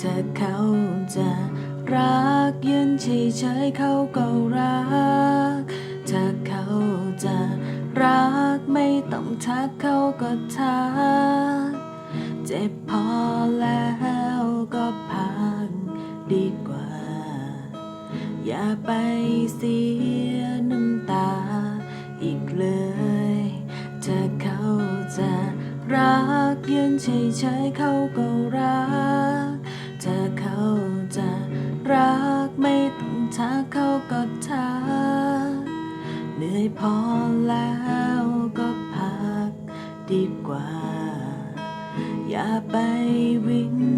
ถ้าเขาจะรักยืนเฉยๆเขาก็รัก ถ้าเขาจะรักไม่ต้องทักเขาก็ทัก เจ็บพอแล้วก็พักดีกว่า อย่าไปเสียน้ำตาอีกเลย ถ้าเขาจะรักยืนเฉยๆเขาก็รัก้าเขาก็ท้าเหนื่อยพอแล้วก็พักดีกว่า อย่าไปวิ่ง